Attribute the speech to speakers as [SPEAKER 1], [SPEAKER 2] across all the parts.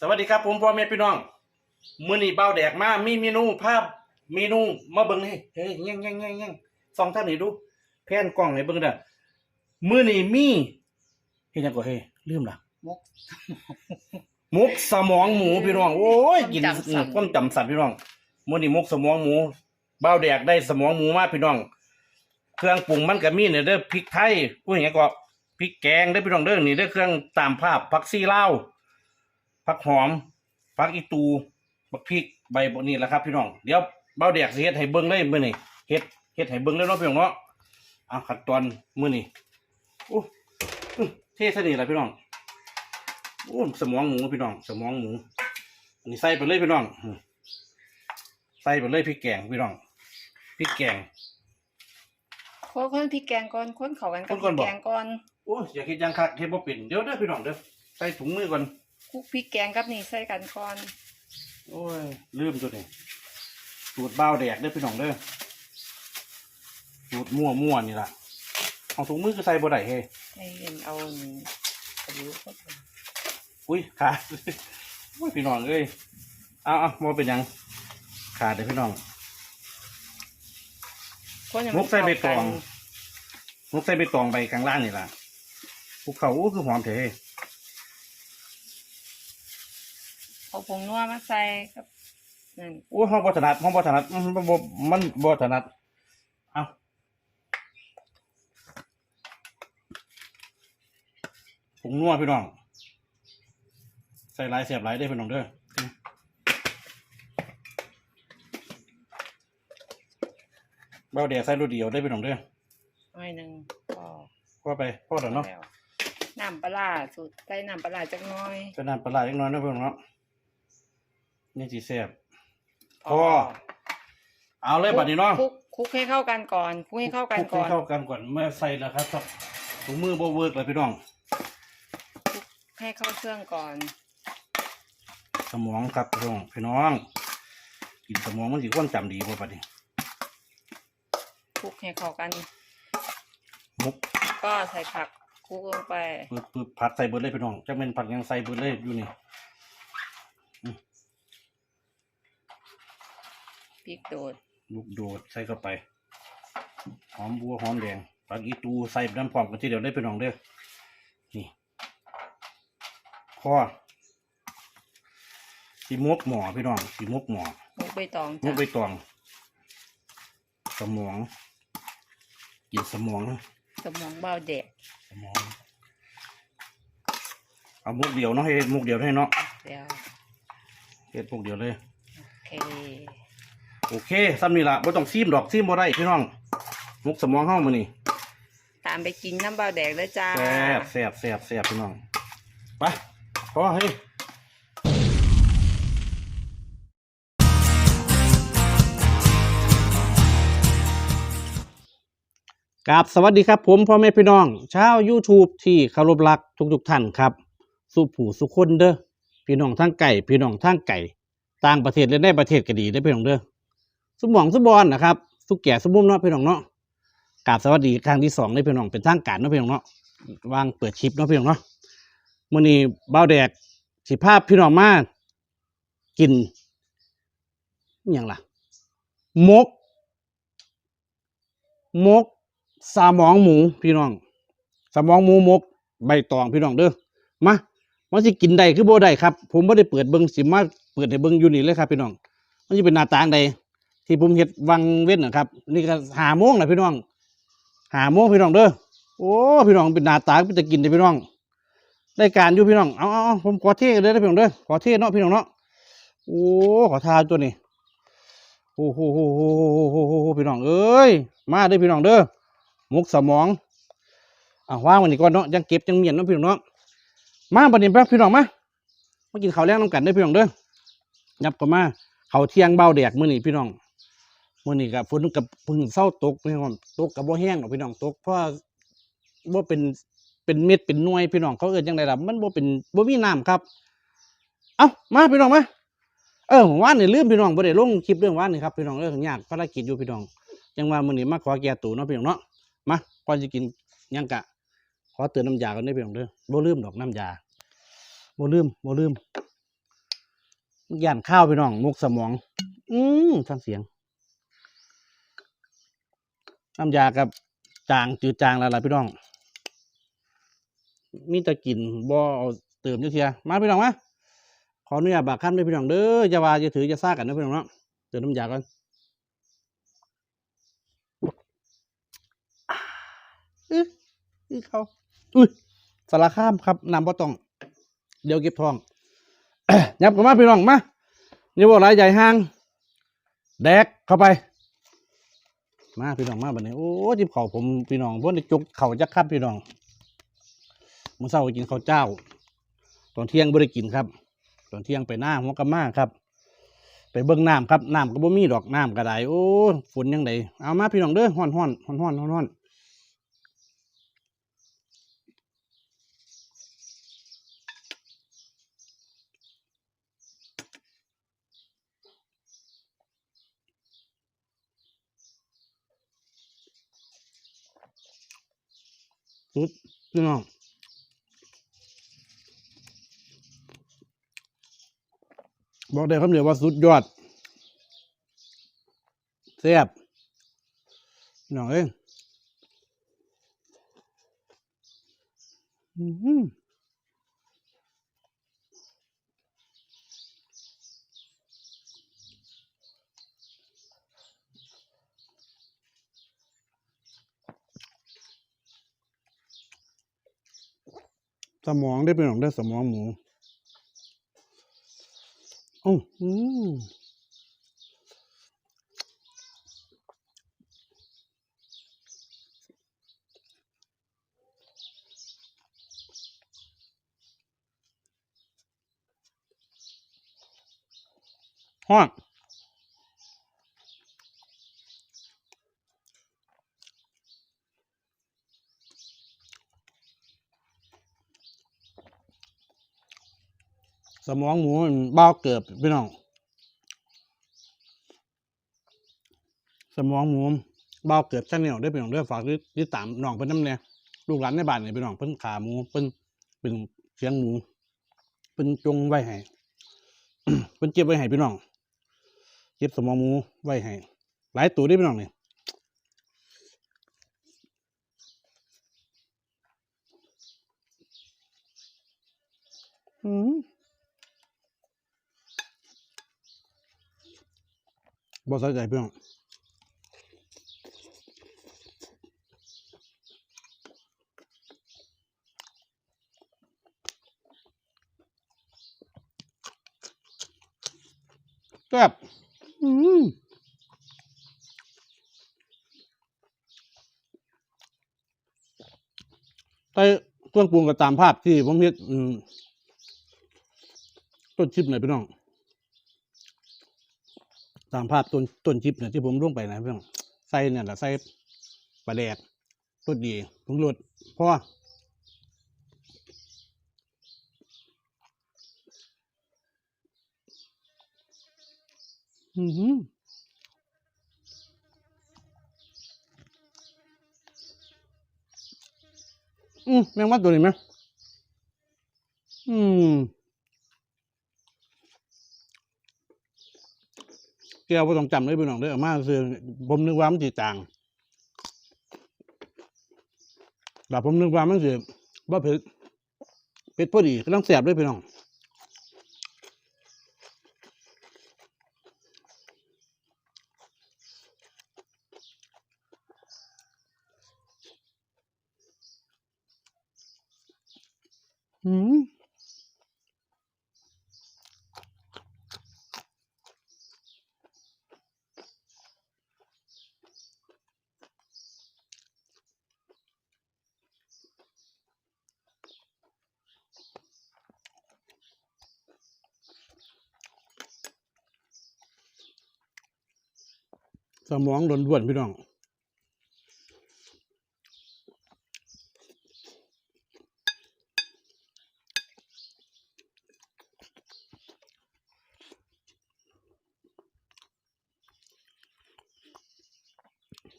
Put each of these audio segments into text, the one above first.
[SPEAKER 1] สวัสดีครับผมพ่อแม่พี่น้องมื้อนี้เบาแดกมามีเมนูภาพเมนูมาเบิ่งให้เฮ้ยแย่งแย่งแย่งแย่งส่องท่านนี่ดู แพนกล้องให้เบิ่งเด้อมื้อนี้มีเฮ็ดหยังก็เฮ้ยลืมล่ะ
[SPEAKER 2] มุก
[SPEAKER 1] หมกสมองหมูพี่น้องโอ้ยกิน
[SPEAKER 2] ความจำสัตว์
[SPEAKER 1] ความจำสัตว์พี่น้องมื้อนี้หมกสมองหมูเบาแดกได้สมองหมูมาพี่น้อง เครื่องปรุงมันก็มีเนี่ยเด้อพริกไทยอุ้ยหยังก็พริกแกงเด้อพี่น้องเด้อนี่เด้อเครื่องตามภาพผักซีลาว ผักหอมผักอีตูบักพริกใบบนี้แหละครับพี่น้องเดี๋ยวเบาแดกสิเฮ็ดให้เบิ่งเลยมื้อนี้เฮ็ดเฮ็ดให้เบิ่งเลยเนาะพี่น้องเนาะเอาขั้นตอนมื้อนี้โอ้อื้อเทซะนี่ล่ะพี่น้องโอ้สมองหมูพี่น้อง สมองหมูอันนี้ใส่ไปเลยพี่น้องอืมใส่ไปเลยพริกแกงพี่น้องพริกแกง
[SPEAKER 2] คนคนพริกแกงก่อนคนเขากันกับ
[SPEAKER 1] คนก่อน
[SPEAKER 2] พริ
[SPEAKER 1] บอก
[SPEAKER 2] กแกงก่อน
[SPEAKER 1] โอ้ยอยากเฮ็ดหยังคักเฮ็ดบ่เป็นเดี๋ยวเด้อพี่น้องเด้อใส่ถุงมือก่อน
[SPEAKER 2] คลุกพริกแกงกับนี่ใส่กันก่อน
[SPEAKER 1] โอ้ยลืมตัวนี้สูตรบ้าวแดกเด้อพี่น้องเด้อสูตรมั่วมั่วๆนี่ล่ะเอาถุงมือก็ใส่บ่ได้เฮ้
[SPEAKER 2] ให้เห็นเอากระดูกเข้าไป
[SPEAKER 1] อุ้ยขาด โอ้ยพี่น้องเอ้ยเอาเอาบ่เป็นหยังขาดเด้อพี่น้อง
[SPEAKER 2] คนให้
[SPEAKER 1] มุกใส่ใบตอง
[SPEAKER 2] เข้ากัน
[SPEAKER 1] มุกใส่ใบตองใบกลางล่างนี่ล่ะภูเขาอู้คือหอมเถอะ
[SPEAKER 2] เอาผงนัวมาใส่กับนั่น
[SPEAKER 1] โอ้ยห้องบ่ถนัดห้องบ่ถนัดมันบ่มันบ่ถนัดเอาผงนัวพี่น้อง ใส่หลายเสียบหลายได้อพี่น้องเด้อเบาเดียวใส่รูเดียวได้อพี่น้องเด้อ
[SPEAKER 2] หน่อยหนึ่งพอ
[SPEAKER 1] ว่าไปพ่อเดี๋ยวเนาะ
[SPEAKER 2] แล้วน้ำปลาร้าสูตรใส่น้ำปลาร้าจักหน้อย
[SPEAKER 1] จะนำปลาไหลเล็กน้อยนะพี่น้องเนาะ นี่สีแซ่บพอเอาเลยบัดนี้เนาะ
[SPEAKER 2] คลุกคลุกให้เข้ากันก่อนคลุกให้เข้ากันก่อน
[SPEAKER 1] คลุให้เข้ากันก่อนเมื่อใส่แล้วครับครับถุงมือโบเวิร์กเลยพี่น้อง
[SPEAKER 2] คลุกให้เข้าเครื่องก่อน
[SPEAKER 1] สมองครับพี่น้องพี่น้อง กินสมองมันสิความจำดีกว่าปัดนี้
[SPEAKER 2] คลุกให้เข้ากัน
[SPEAKER 1] มุก
[SPEAKER 2] ก็ใส่ผักคลุกลงไป
[SPEAKER 1] ปึ๊บปึ๊บผัดใส่เบิดเลยพี่น้องจะเป็นผัดยังใส่เบิดเลยอยู่นี่
[SPEAKER 2] ริกโดด
[SPEAKER 1] ลูกโดดใส่เข้าไป หอมบัวหอมแดงผักอีตูใส่น้ำพร้อมกันทีเดียวได้พี่น้องเด้อนี่พอสีมกหมอพี่น้องสีมกหมอ
[SPEAKER 2] มุกใบตอง
[SPEAKER 1] ม
[SPEAKER 2] จ้ะ
[SPEAKER 1] กใบตอง สมองกินสมอง
[SPEAKER 2] สมองเบาเด็ก
[SPEAKER 1] สมอง เอามุกเดียวเนาะให้เฮ็ดมุกเดียวให้เนาะ
[SPEAKER 2] เดี๋ยว
[SPEAKER 1] เฮ็ดมุกเดียวเลย
[SPEAKER 2] โอเค
[SPEAKER 1] โอเคซ้ำนี่ละบ่ต้องซีมดอกซีมบ่ได้พี่น้องมุกสมองเฮามื้อนี้
[SPEAKER 2] ตามไปกินน้ำเบาแดกเลยจ้า
[SPEAKER 1] แซ่บแซ่บแซ่บแซ่บพี่น้องไปพอเฮ้ยกับสวัสดีครับผมพ่อแม่พี่น้อง ชาว YouTube ที่เคารพรักทุกๆท่านครับ สุผู้สุคนเด้อพี่น้องทั้งไก่พี่น้องทั้งไก่ ต่างประเทศและในประเทศก็ดีได้อพี่น้องเด้อ สมองสมบอนนะครับสุกแก่สมมุมเนาะพี่น้องเนาะกราบสวัสดีครั้งที่สองได้พี่น้องเป็นทางการเนาะพี่น้องเนาะวางเปิดคลิปเนาะพี่น้องเนาะมื้อนี้เบาแดกสิพาพพี่น้องมากินอย่างล่ะมก มกสมองหมูพี่น้องสมองหมูมก ใบตองพี่น้องเด้อมามันสิกินได้คือโบได้ครับ ผมบ่ได้เปิดเบิงสิมาเปิดให้เบิงอยู่นี่เลยครับพี่น้องมันสิเป็นหน้าต่างใด ที่ผมเฮ็ดวังเว้นนะครับ นี่ก็หาโมงแล้วพี่น้อง หาโมงพี่น้องเด้อโอ้พี่น้องเป็นหน้าตาเป็นตะกินเด้พี่น้องรายการอยู่พี่น้องเอาเอาผมขอเทกันเลยนะพี่น้องเด้อขอเทเนาะพี่น้องเนาะโอ้ขอทาตัวนี้โอ้โหโหโหโหโหโหโหพี่น้องเอ้ยมาเด้อพี่น้องเด้อมุกสมองอะว่างวันนี้ก่อนเนาะยังเก็บยังเมียนเนาะพี่น้องเนาะมาบัดนี้แป๊บพี่น้องมามากินข้าวแรงน้ำกันเด้อพี่น้องเด้อยับก็มาเขาเที่ยงเบาแดกมื้อนี้พี่น้อง มื้อนี้กับฝนกับพึ่งเศร้าตกพี่น้องตกกับบ่แห้งหรอกพี่น้องตกเพราะว่าบ่เป็นเป็นเม็ดเป็นหน่วยพี่น้องเขาเอิ้นจังไดล่ะมันบ่เป็นบ่มีน้ำครับ เอ้ามาพี่น้องมาเออว่านนี่ลืมพี่น้องบ่ได้ลงคลิปเรื่องว่านนี่ครับพี่น้องเรื่องยากภารกิจอยู่พี่น้องจังว่ามื้อนี้มาขอแก้ตัวเนาะพี่น้องเนาะมาก่อนสิกินยังกะ ขอเตือนน้ำยากันได้พี่น้องเด้อบ่ลืมดอกน้ำยาบ่ลืมบ่ลืมย่านข้าวพี่น้องมุกสมอง อืมฟังเสียง น้ำยากับจางจืดจางแล้วล่ะพี่น้อง มีแต่กลิ่นบ่เอาเติมจักเทียมาพี่น้องมาขออนุญาตบากคำด้วยพี่น้องเด้อจะว่าจะถือจะซากันนะพี่น้องเนาะเติมน้ำยาก่อนอื้ออื้อเขาอุ้ยสารข้ามครับนำบ่ต้อง เดี๋ยวเก็บทองยับกันมาพี่น้องมานี่บอกหลายใหญ่ห้าง แดกเข้าไป มาพี่น้องมาบัดนี้โอ้จิบเข่าผมพี่น้องพวกนี้จุกเข่าจักครับพี่น้องมื้อเช้าก็กินข้าวเจ้า ตอนเที่ยงบ่ได้กินครับ ตอนเที่ยงไปหน้าหัวกะมาครับ ไปเบิ้งน้ำครับน้ำก็บ่มีดอกน้ำก็ได้โอ้ฝนยังไงเอามาพี่น้องเด้อฮ้อนฮ้อนฮ้อนฮ้อนฮ้อน ฮ้อนสุดพี่น้องบอกได้คำเดียวว่าสุดยอดเสียบพี่น้องเอ้ยอืม สมองได้เป็นของได้สมองหมูอ้อืมฮ้อน สมองหมูมันเบ้าเกือบพี่น้อง สมองหมูเบาเกิดชาแนลได้เป็นของเรื่อฝากที่ตามน้องเพิ่นน้ำเนี่ยลูกหลานในบ้านเนี่ยเป็นน้องเพิ่นขาหมูเพิ่นเป็นเสียงหมูเพิ่นจงไว้ให้เพิ่นเก็บไว้ให้พี่น้องเก็บสมองหมูไว้ให้หลายตัวได้พี่น้องเนี่ยอืม บ่ส่ใจเพี่องแซ่บอืมใส่เครื่องปรุงก็ตามภาพที่ผมเฮ็ดอืมต้นชิปหน่อยพี่น้อง ตามภาพต้นต้นชิปเนี่ยที่ผมลงไปนะเพี่องใส่เนี่ยแหละใส่ปลาแดกต้นดีผงรสเพราะว่าอือหืออืมแมงวัดตัวนี้ไหมอืม แก้วไ่ต้องจำเลยพี่น้องเด้อเอามาซื้อผมนึกว่ามันจีจางแต่ผมนึกว่ามันสิบ่าเผ็ดเผ็ดพอดีกำลังแสบเลยพี่น้องอืม สมองล้วนๆพี่น้อง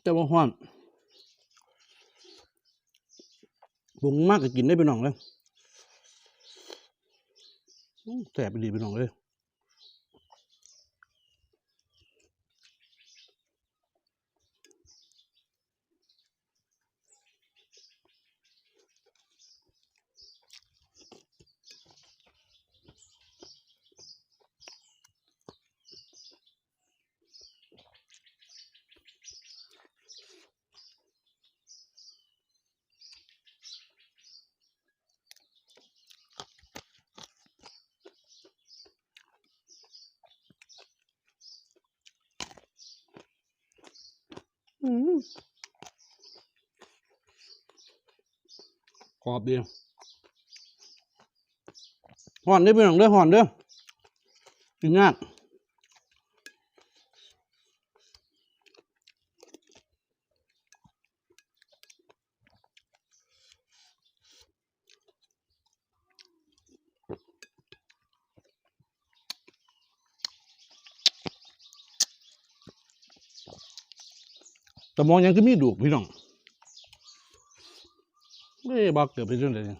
[SPEAKER 1] แต่ว่าห้อนบุงมากก็กินได้ไปหน่องเลยแสบไปดีไปหน่องเลย กรอบดีห่อนเด้อพี่น้องด้วยห่อนด้วยกินยาก แต่มองยังคือมีดูกพี่น้องเอ้ยบักเกิดเป็นเรื่องอะไรเนี่ย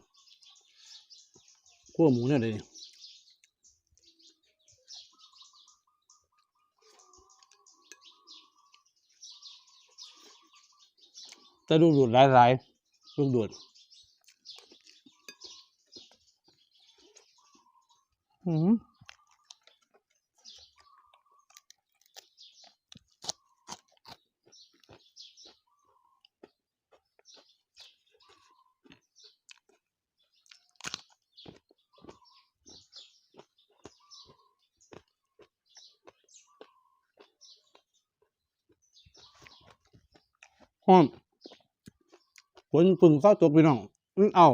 [SPEAKER 1] ขั้วหมูเนี่ยเลยแต่ลูดูดหลายๆลูกดูดอืม หอมฝนพึ่งเข้าตกพี่น้องมันเอา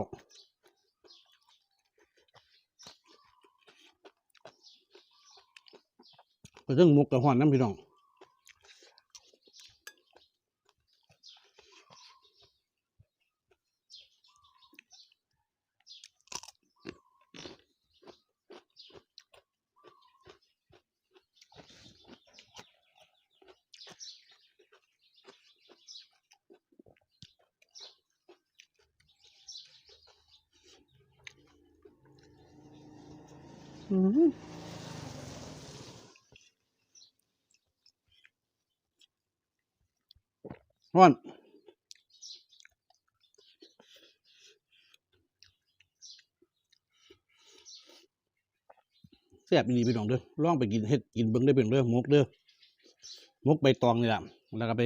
[SPEAKER 1] ไปเรื่องมุกกับหอนน้ำพี่น้อง อืม ร้อนแซ่บดีพี่น้องเด้อลองไปกินเฮ็ดกินเบิ่งได้เป็นเด้อมกเด้อมกใบตองนี่แหละแล้วก็ไป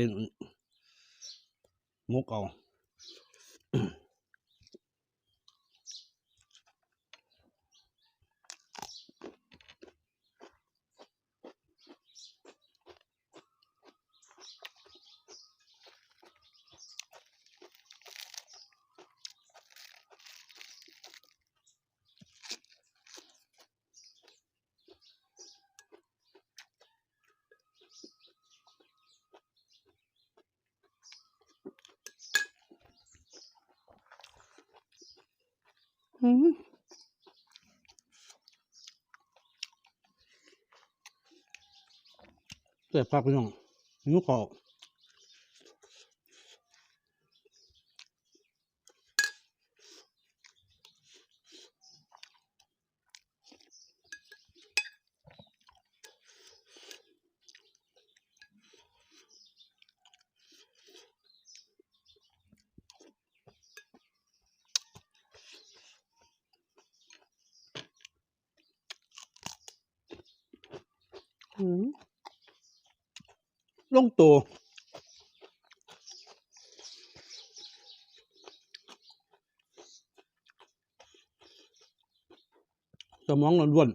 [SPEAKER 1] มกเอา เสียบครับพี่น้องนิ้วขอ ลงตัวสมองล้วน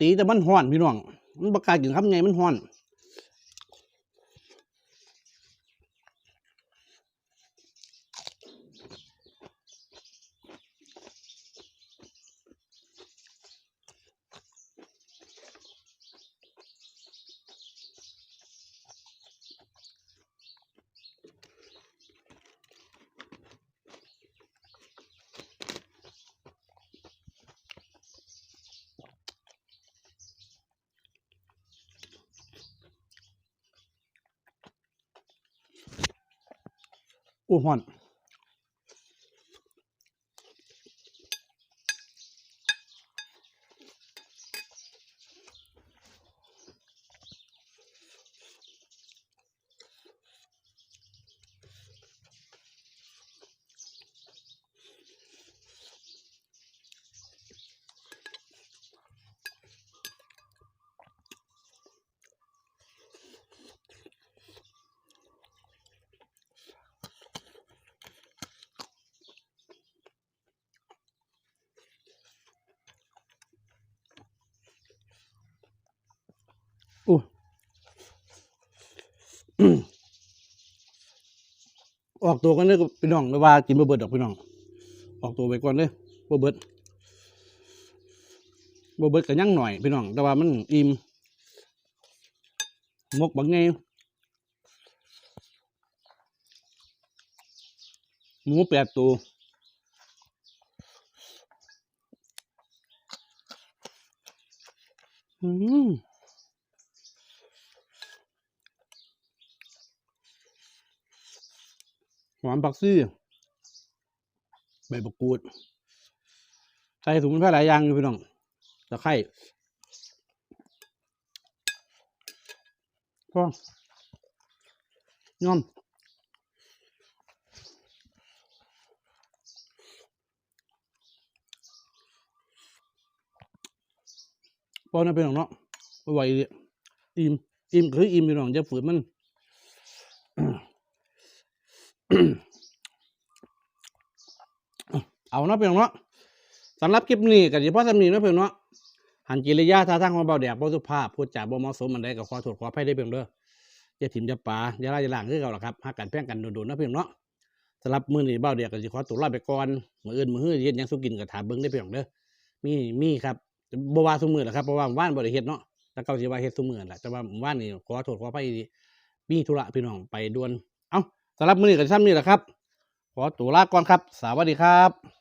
[SPEAKER 1] ตีแต่มันห้อนพี่น้อง มันประกาศกินคำไงมันห้อน อู้ห้ ออกตัวกันเลยพี่น้องไม่ว่ากินบ่เบิดดอกพี่น้อง ออกตัวไปก่อนเลยบ่เบิดบ่เบิดก็ยังหน่อยพี่น้อง แต่ว่ามันอิ่มมกบักไงหมูแปดตัวอืม อมผักซี่ใบบักกูด ใส่สมุนไพรหลายอย่างอยู่พี่น้องตะไคร้พ่อย่อมพอนะพี่น้องเนาะบ่ไหวดิอิ่มอิ่มคืออิ่มพี่น้องจะฝืนมัน เอาเนาะพี่น้องเนาะสำหรับคลิปนี้ก็สิพอสำนีเนาะพี่น้องเนาะหันกิริยาท่าทางของเบาแดกบ่สุภาพพูดจาบ่เหมาะสมมันใดก็ขอโทษขออภัยได้เพียงเด้ออย่าถิ่มอย่าปาอย่าล่าอย่าล่างคือเก่าล่ะครับฮักกันแพ่งกันโดนๆเนาะเพี่น้องเนาะสำหรับมื้อนี้เบาแดกก็สิขอตัวลาไปก่อนมื้ออื่นมื้อฮื้อเฮ็ดหยังสุกินก็ถามเบิ่งได้เพี่น้องเด้อมีมีครับบ่ว่าซุมื้อล่ะครับเพราะว่าว่านบ่ได้เฮ็ดเนาะแต่เก่าสิว่าเฮ็ดซุมื้อนั่นแหละแต่ว่าว่านนี่ขอโทษขออภัยมีธุระพี่น้องไปด่วนเอ้า สำหรับมื้อนี้ก็ซ้ำนี้แหละครับ ขอตัวลาก่อนครับ สวัสดีครับ